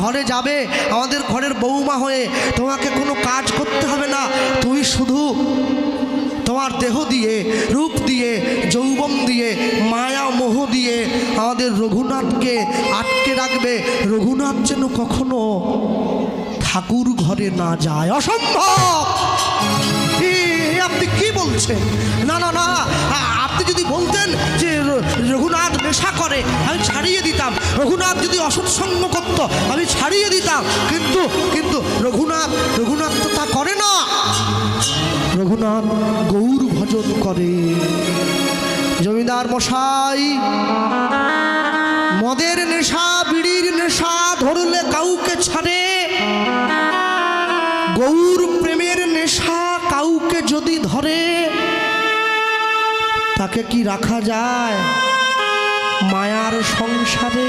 ঘরে যাবে, আমাদের ঘরের বৌমা হয়ে তোমাকে কোনো কাজ করতে হবে না। তুমি শুধু তোমার দেহ দিয়ে, রূপ দিয়ে, যৌবন দিয়ে, মায়া মোহ দিয়ে আমাদের রঘুনাথকে আটকে রাখবে। রঘুনাথ যেন কখনো ঠাকুর ঘরে না যায়। অসম্ভব! আপনি কি বলছেন? না না না আপনি যদি বলতেন যে রঘুনাথ নেশা করে, আমি ছাড়িয়ে দিতাম। রঘুনাথ যদি অসৎসঙ্গ করতো, আমি ছাড়িয়ে দিতাম। কিন্তু কিন্তু রঘুনাথ রঘুনাথ তো তা করে না। রঘুনাথ গৌর ভজন করে। জমিদার মশাই, মদের নেশা, বিড়ির নেশা ধরলে কাউকে ছাড়ে। গৌর প্রেমের নেশা কাউকে যদি ধরে, তাকে কি রাখা যায়? মায়ার সংসারে